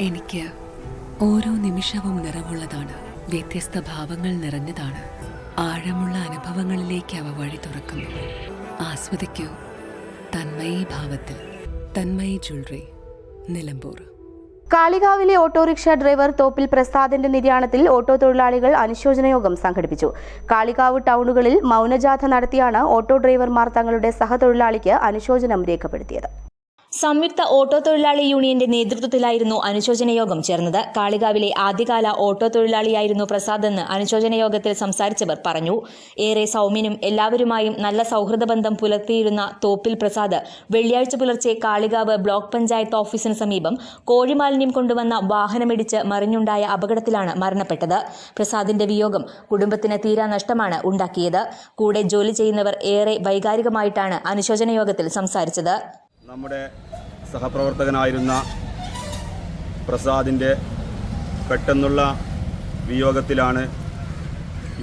എനിക്ക് ഓരോ നിമിഷവും നിറവുള്ളതാണ്. വ്യത്യസ്ത ഭാവങ്ങൾ നിറഞ്ഞതാണ്. ആഴമുള്ള അനുഭവങ്ങളിലേക്ക് അവ വഴി തുറക്കുന്നു. ആസ്വദിക്കൂ. തന്മയി ഭാവത്തിൽ. തന്മയി ജ്വല്ലറി. നിലമ്പൂർ. കാളികാവിലെ ഓട്ടോറിക്ഷ ഡ്രൈവർ തോപ്പിൽ പ്രസാദിന്റെ നിര്യാണത്തിൽ ഓട്ടോ തൊഴിലാളികൾ അനുശോചന യോഗം സംഘടിപ്പിച്ചു. കാളികാവ് ടൗണുകളിൽ മൗനജാഥ നടത്തിയാണ് ഓട്ടോ ഡ്രൈവർമാർ തങ്ങളുടെ സഹതൊഴിലാളിക്ക് അനുശോചനം രേഖപ്പെടുത്തിയത്. സംയുക്ത ഓട്ടോ തൊഴിലാളി യൂണിയന്റെ നേതൃത്വത്തിലായിരുന്നു അനുശോചന യോഗം ചേർന്നത്. കാളികാവിലെ ആദ്യകാല ഓട്ടോ തൊഴിലാളിയായിരുന്നു പ്രസാദ് എന്ന് അനുശോചന യോഗത്തിൽ സംസാരിച്ചവർ പറഞ്ഞു. ഏറെ സൗമ്യനും എല്ലാവരുമായും നല്ല സൗഹൃദ ബന്ധം പുലർത്തിയിരുന്ന തോപ്പിൽ പ്രസാദ് വെള്ളിയാഴ്ച പുലർച്ചെ കാളികാവ് ബ്ലോക്ക് പഞ്ചായത്ത് ഓഫീസിന് സമീപം കോഴിമാലിന്യം കൊണ്ടുവന്ന വാഹനമിടിച്ച് മറിഞ്ഞുണ്ടായ അപകടത്തിലാണ് മരണപ്പെട്ടത്. പ്രസാദിന്റെ വിയോഗം കുടുംബത്തിന് തീരാ നഷ്ടമാണ് ഉണ്ടാക്കിയത്. കൂടെ ജോലി ചെയ്യുന്നവർ ഏറെ വൈകാരികമായിട്ടാണ് അനുശോചന യോഗത്തിൽ സംസാരിച്ചത്. നമ്മുടെ സഹപ്രവർത്തകനായിരുന്ന പ്രസാദിന്റെ പെട്ടെന്നുള്ള വിയോഗത്തിലാണ്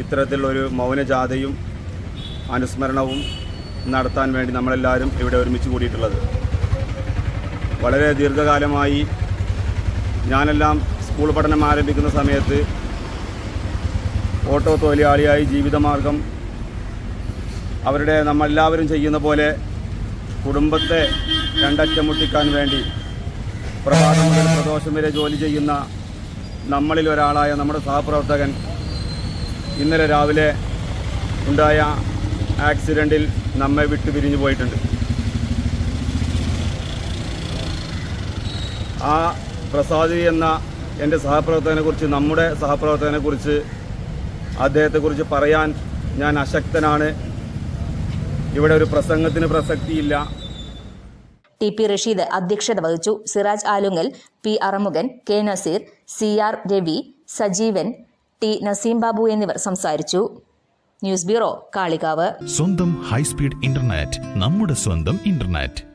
ഇത്തരത്തിലുള്ളൊരു മൗനജാഥയും അനുസ്മരണവും നടത്താൻ വേണ്ടി നമ്മളെല്ലാവരും ഇവിടെ ഒരുമിച്ച് കൂടിയിട്ടുള്ളത്. വളരെ ദീർഘകാലമായി ഞാനെല്ലാം സ്കൂൾ പഠനം ആരംഭിക്കുന്ന സമയത്ത് ഓട്ടോ തൊഴിലാളിയായി ജീവിതമാർഗം അവരുടെ നമ്മളെല്ലാവരും ചെയ്യുന്ന പോലെ കുടുംബത്തെ രണ്ടറ്റം മുട്ടിക്കാൻ വേണ്ടി പ്രഭാതം മുതൽ പ്രദോഷം വരെ ജോലി ചെയ്യുന്ന നമ്മളിൽ ഒരാളായ നമ്മുടെ സഹപ്രവർത്തകൻ ഇന്നലെ രാവിലെ ഉണ്ടായ ആക്സിഡന്റിൽ നമ്മെ വിട്ടു പിരിഞ്ഞു പോയിട്ടുണ്ട്. ആ പ്രസാദി എന്ന എന്റെ സഹപ്രവർത്തകനെക്കുറിച്ച് നമ്മുടെ സഹപ്രവർത്തകനെക്കുറിച്ച് അദ്ദേഹത്തെക്കുറിച്ച് പറയാൻ ഞാൻ അശക്തനാണ്. ഇവിടെ ഒരു പ്രസംഗത്തിന് പ്രസക്തിയില്ല. ടി പി റഷീദ് അധ്യക്ഷത വഹിച്ചു. Siraj Alungal P Arumukhan K Naseer C R Ravi Sajeevan T Naseem Babu എന്നിവർ സംസാരിച്ചു. News bureau Kalikavu. സ്വന്തം ഹൈസ്പീഡ് ഇന്റർനെറ്റ് നമ്മുടെ സ്വന്തം ഇന്റർനെറ്റ്.